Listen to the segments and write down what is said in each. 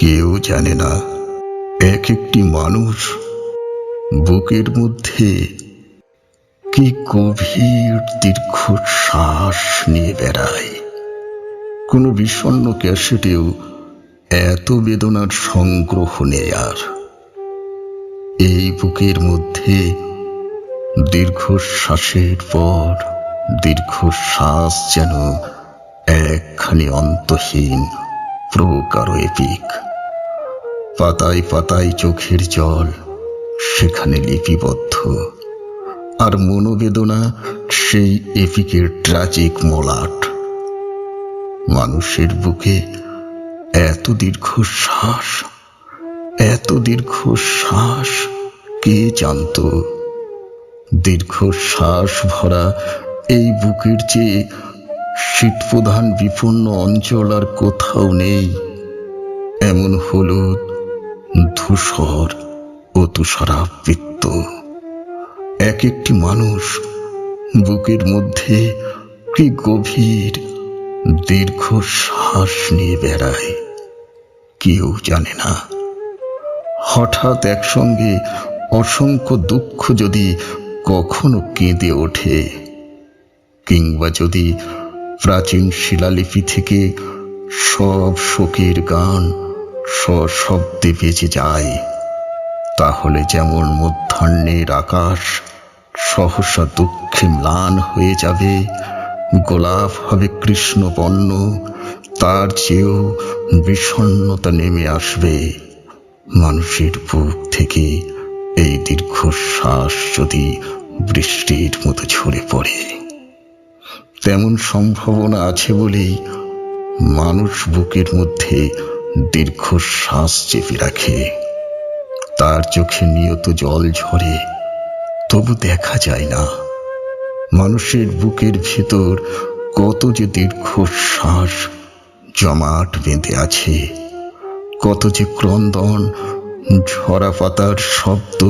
কেউ জানে না। এক একটি মানুষ বুকের মধ্যে কি গভীর দীর্ঘ শ্বাস নিয়ে বেড়ায়। কোনো বিষণ্ণ ক্যাসেটেও এত বেদনার সংগ্রহ নেই আর। এই বুকের মধ্যে দীর্ঘশ্বাসের পর দীর্ঘশ্বাস যেন একখানি অন্তহীন প্রকার এপিক। পাতায় পাতায় চোখের জল সেখানে লিপিবদ্ধ। আর মনোবেদনা সেই এপিকের ট্রাজিক মলাট। মানুষের বুকে এত দীর্ঘ শ্বাস, এত দীর্ঘ শ্বাস, কে জানতো? দীর্ঘ শ্বাস ভরা এই বুকের চেয়ে শীতপ্রধান বিপন্ন অঞ্চল আর কোথাও নেই। এমন হলুদ ধূসর ও তুষারাবৃত্ত এক একটি মানুষ বুকের মধ্যে কি গভীর দীর্ঘ শ্বাস নিয়ে বেড়ায়, কেউ জানে না। হঠাৎ একসঙ্গে অসংখ্য দুঃখ যদি কখনো কেঁদে ওঠে, কিংবা যদি প্রাচীন শিলালিপি থেকে সব শোকের গান সশব্দে বেজে যায়। তাহলে যেমন মধ্যাহ্নের আকাশ, সহসা দুঃখে ম্লান হয়ে যাবে, গোলাপ হবে কৃষ্ণবর্ণ তার চেয়েও বিষণ্ণতা নেমে আসবে। মানুষের বুক থেকে এই দীর্ঘশ্বাস যদি বৃষ্টির মতো ঝরে পড়ে, তেমন সম্ভাবনা আছে বলেই মানুষ বুকের মধ্যে দীর্ঘশ্বাস চেপে রাখে। তার চোখে নিয়ত জল ঝরে, তবু দেখা যায় না। মানুষের বুকের ভেতর কত যে দীর্ঘশ্বাস জমাট বেঁধে আছে, কত যে ক্রন্দন ঝরা পাতার শব্দ,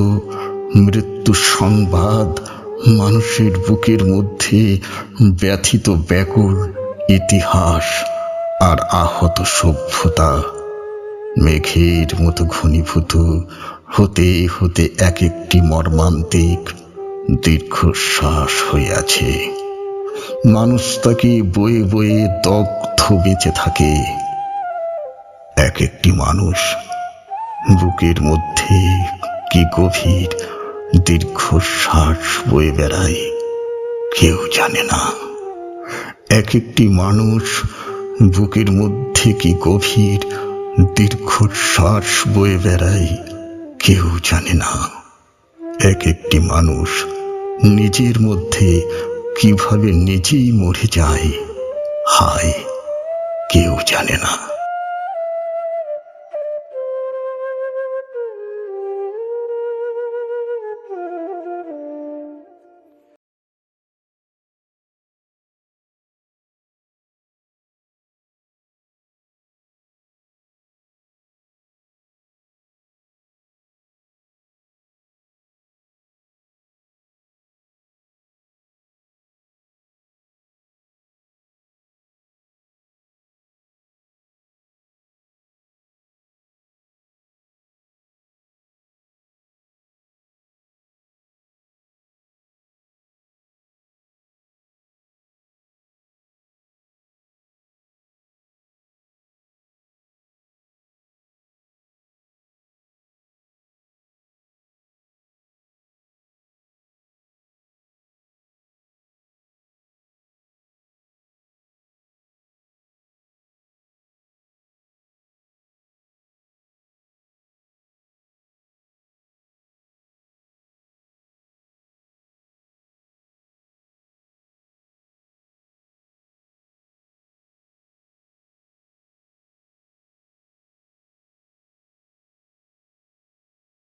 মৃত্যু সংবাদ মানুষের বুকের মধ্যে ব্যথিত ব্যাকুল ইতিহাস আর আহত সভ্যতা। মেঘের মতো ঘনীভূত, হতে হতে এক একটি মর্মান্তিক দীর্ঘশ্বাস আছে মানুষ তাকে বয়ে বয়ে দগ্ধ বেঁচে থাকে। এক একটি মানুষ বুকের মধ্যে কি গভীর দীর্ঘশ্বাস বয়ে বেড়ায়, কেউ জানে না। এক একটি মানুষ বুকের মধ্যে কি গভীর দীর্ঘশ্বাস বয়ে বেড়ায়, কেউ জানে না। এক একটি মানুষ নিজের মধ্যে কীভাবে নিজেই মরে যায়, হায়, কেউ জানে না।